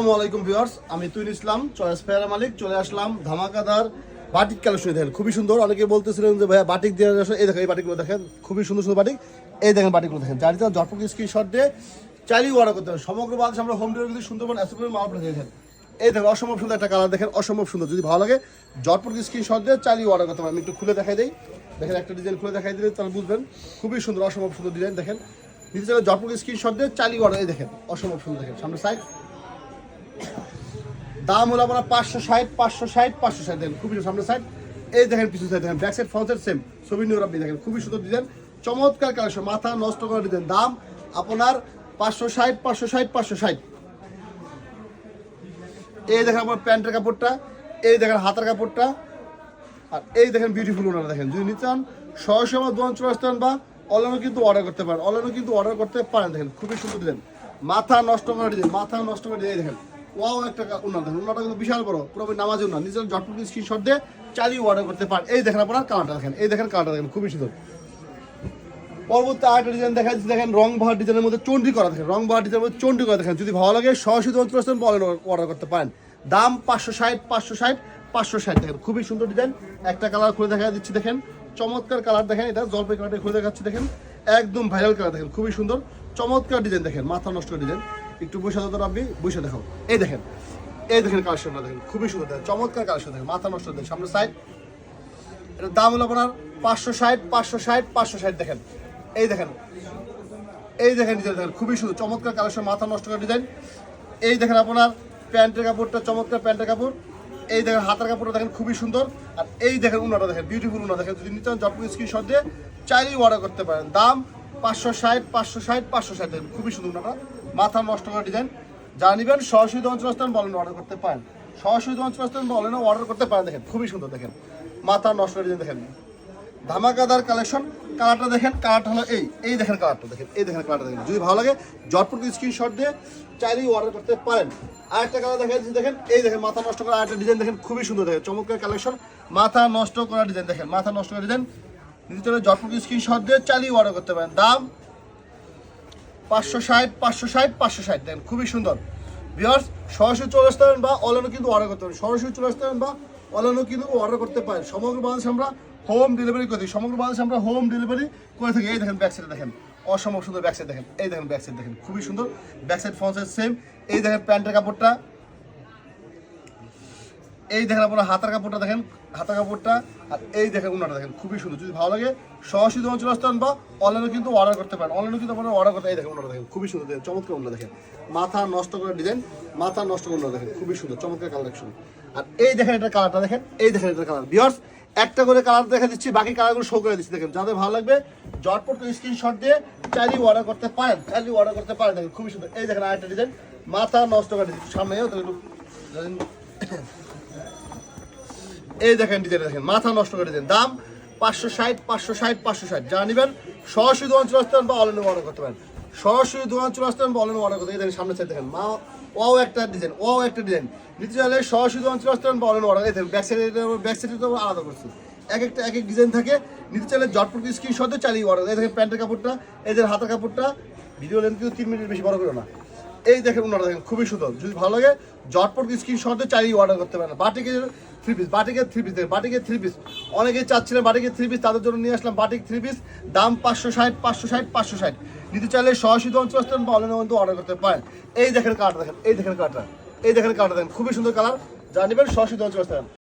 আসসালামু আলাইকুম ভিউয়ার্স, আমি তুইন ইসলাম, চয়েস ফেয়ার মালিক, চলে আসলাম ধামাকাদার বাটিক কালেকশন দেখেন? খুবই সুন্দর অনেকে বলতেছিলেন যে ভাইয়া বাটিক দিয়ে এই দেখেন এই বাটিকগুলো দেখেন, খুবই সুন্দর সুন্দর বাটিক। এই দেখেন বাটিকগুলো দেখেন জন্য জটপক স্ক্রিনশট দিয়ে চাইলেই অর্ডার করতে হবে সমগ্র বাংলাদেশ আমরা হোম ডেলিভারি সুন্দরবন অ্যাসোপের মাল পাঠিয়ে দেখেন এই দেখেন অসম্ভব সুন্দর একটা কালার দেখেন, অসম্ভব সুন্দর, যদি ভালো লাগে জটপক স্ক্রিনশট দিয়ে চাইলেই অর্ডার করতে পারেন। আমি একটু খুলে দেখাই দিই। দেখেন একটা ডিজাইন খুলে দেখাই দিলে তাহলে বুঝবেন, খুবই সুন্দর, অসম্ভব সুন্দর ডিজাইন দেখেন। চাইলে জটপক স্ক্রিনশট দিয়ে চাইলেই অর্ডার এই দেখেন, অসম্ভব সুন্দর দেখেন সামনে সাইড দাম হলো আপনার পাঁচশো ষাট পাঁচশো ষাট পাঁচশো ষাট দেখেন, খুবই সামনে সাইড এই দেখেন পিছু সাইড দেখেন ব্যাক সাইড ফ্রন্ট সেম ছবি নিয়ে আপনি দেখেন, খুবই সুন্দর ডিজাইন চমৎকার কালেকশন মাথা নষ্ট করে ডিজাইন দাম আপনার পাঁচশো ষাট পাঁচশো ষাট পাঁচশো ষাট। এই দেখেন আপনার প্যান্টের কাপড়টা, এই দেখেন হাতের কাপড়টা। আর এই দেখেন বিউটিফুল ওনারা দেখেন। যদি নিতে চান, সরাসরি আমার দোকান চলে আসতে বা অনলাইনে কিন্তু অর্ডার করতে পারেন। অনলাইনে কিন্তু অর্ডার করতে পারেন, দেখেন, খুবই সুন্দর ডিজাইন মাথা নষ্ট করে ডিজাইন মাথা নষ্ট করে ডিজাইন দেখেন। ওয়াও একটা উন্নত দেখেন উন্নতটা কিন্তু বিশাল বড়। পুরো নামাজে উন্নত নিজের জটপুর স্ক্রিনশট দিয়ে চালিয়ে অর্ডার করতে পারেন। এই দেখেন আপনার কালারটা দেখেন। এই দেখেন কালারটা দেখেন, খুবই সুন্দর। পরবর্তী আরেকটা ডিজাইন দেখা যাচ্ছে দেখেন রং বাহার ডিজাইনের মধ্যে চন্ডি করা দেখেন। রং বাহার ডিজাইনের মধ্যে চন্ডি করা দেখেন। যদি ভালো লাগে, সরাসরি আসতেন বলেন অর্ডার করতে পারেন। দাম পাঁচশো ষাট পাঁচশো ষাট পাঁচশো ষাট দেখেন। খুবই সুন্দর ডিজাইন একটা কালার খুলে দেখা দিচ্ছি, দেখেন। চমৎকার কালার দেখেন এটা, জলপাই কালারটা খুলে দেখাচ্ছি, দেখেন। একদম ভাইরাল কালার দেখেন, খুবই সুন্দর। চমৎকার ডিজাইন দেখেন, মাথা নষ্ট ডিজাইন একটু বসে দাও আপনি বসে দেখাও এই দেখেন এই দেখেন কালেকশনটা দেখেন, খুবই সুন্দর দেখেন, চমৎকার কালেকশন দেখেন, মাথা নষ্ট দেখেন সামনে সাইড এটার দাম হলো আপনার পাঁচশো ষাট পাঁচশো ষাট পাঁচশো ষাট দেখেন। এই দেখেন এই দেখেন ডিজাইন দেখেন, খুবই সুন্দর, চমৎকার কালেকশন মাথা নষ্ট করা ডিজাইন এই দেখেন আপনার প্যান্টের কাপড়টা, চমৎকার প্যান্টের কাপড়। এই দেখেন হাতের কাপড়টা দেখেন, খুবই সুন্দর। আর এই দেখেন উনাটা দেখেন বিউটিফুল উনা দেখেন, যদি নিতে চান জটপুর স্ক্রিনশট দিয়ে চাইলেই অর্ডার করতে পারেন। দাম পাঁচশো ষাট পাঁচশো ষাট পাঁচশো ষাট দেখেন, খুবই সুন্দর উনাটা। মাথা নষ্ট করা ডিজাইন যা নিবেন, সরাসরি অঞ্চলস্থান বলেন অর্ডার করতে পারেন। সরাসরি অঞ্চলস্থান বলেন অর্ডার করতে পারেন। দেখেন, খুবই সুন্দর, দেখেন। মাথা নষ্ট করা ডিজাইন দেখেন। ধামাকাদার কালেকশন কালারটা দেখেন কালারটা হলো এই। এই দেখেন কালারটা দেখেন, এই দেখেন কালারটা দেখেন। যদি ভালো লাগে জটপুর স্ক্রিনশট দিয়ে চাইলেই অর্ডার করতে পারেন। আরেকটা কালার দেখা দেখেন। এই দেখেন, মাথা নষ্ট করা আরেকটা ডিজাইন দেখেন, খুবই সুন্দর, দেখেন। চমৎকার কালেকশন মাথা নষ্ট করা ডিজাইন দেখেন। মাথা নষ্ট করা ডিজাইন চলে জটপুর স্ক্রিনশট দিয়ে চাইলেই অর্ডার করতে পারেন। দাম পাঁচশো ষাট পাঁচশো ষাট পাঁচশো ষাট। দেখেন, খুবই সুন্দর। ভিওর্স সরাসরি চলে আসতে পারেন বা অনলাইনে কিন্তু অর্ডার করতে পারেন। সরাসরি চলে আসতে পারেন বা অনলাইনেও কিন্তু অর্ডার করতে পারেন। সমগ্র বাংলাদেশ আমরা হোম ডেলিভারি করে দিই। সমগ্র বাংলাদেশ আমরা হোম ডেলিভারি করে থাকি। এই দেখেন ব্যাক সাইডে দেখেন। অসম্ভব সুন্দর ব্যাক সাইড দেখেন। এই দেখেন ব্যাক সাইড দেখেন। খুবই সুন্দর। Back side front side same এই দেখেন, প্যান্টের কাপড়টা। এই দেখেন আপনার হাতার কাপড়টা দেখেন, হাতার কাপড়টা আর এই দেখেন উনাটা দেখেন, খুবই সুন্দর। যদি ভালো লাগে সরাসরি দোকান চলে আসতে পারেন বা অনলাইনে কিন্তু অর্ডার করতে পারেন। অনলাইনে কিন্তু আপনারা অর্ডার করতে এই দেখেন উনাটা দেখেন, খুবই সুন্দর দেখেন, চমৎকার উন্না দেখেন। মাথা নষ্ট করে ডিজাইন মাথা নষ্ট করে উন্না দেখেন, খুবই সুন্দর, চমৎকার কালেকশন আর এই দেখেন এটা কালারটা দেখেন, এই দেখেন এটা কালার বিয়ার্স একটা করে কালার দেখা দিচ্ছি, বাকি কালারগুলো শো করে দিচ্ছি, দেখেন, যাদের ভালো লাগবে জটপট করে স্ক্রিনশট দিয়ে চাইলেই অর্ডার করতে পারেন চাইলেই অর্ডার করতে পারেন, দেখেন, খুবই সুন্দর। এই দেখেন আরেকটা ডিজাইন মাথা নষ্ট করে দিচ্ছি সামনে এই দেখেন ডিজাইন দেখেন, মাথা নষ্ট করে দিন। দাম পাঁচশো ষাট পাঁচশো ষাট পাঁচশো ষাট। যা নেবেন, সরাসরি দোকান চলে আসতে বা অনলাইনে অর্ডার করতে পারেন। সরাসরি দোকান চলে আসতে বা অনলাইনে অর্ডার করতে দেখেন, সামনে সাইড দেখেন, মা, ওয়াও একটা ডিজাইন ওয়াও একটা ডিজাইন নিতে চাইলে সরাসরি দোকান চলে আসতে বা অনলাইনে অর্ডার দেখেন ব্যাক সাইডে ব্যাক সাইডে তো আলাদা করছি। এক একটা, এক এক ডিজাইন থাকে। নিতে চাইলে জটপুর স্ক্রিনশটে চালিয়ে অর্ডার এই দেখেন, প্যান্টের কাপড়টা এদের হাতের কাপড়টা ভিডিও লেন্থ কিন্তু তিন মিনিট বেশি বড় করো না। এই দেখেন ওনারা দেখেন, খুবই সুন্দর। যদি ভালো লাগে জটপট স্ক্রিনশটে চালিয়ে অর্ডার করতে পারেন। বাটিকের থ্রি পিস বাটিকের থ্রি পিস দেখেন, বাটিকের থ্রি পিস অনেকেই চাচ্ছিলেন বাটিকের থ্রি পিস তাদের জন্য নিয়ে আসলাম বাটিক থ্রি পিস দাম পাঁচশো ষাট পাঁচশো ষাট পাঁচশো ষাট। নিতে চাইলে সরাসরি অঞ্চল আসতেন বা অনলাইনে কিন্তু অর্ডার করতে পারেন। এই দেখেন কার্ডটা দেখেন, এই দেখেন কার্ডটা এই দেখেন কার্ডটা দেখেন, খুবই সুন্দর কালার যা নেবেন, সরাসরি আসতেন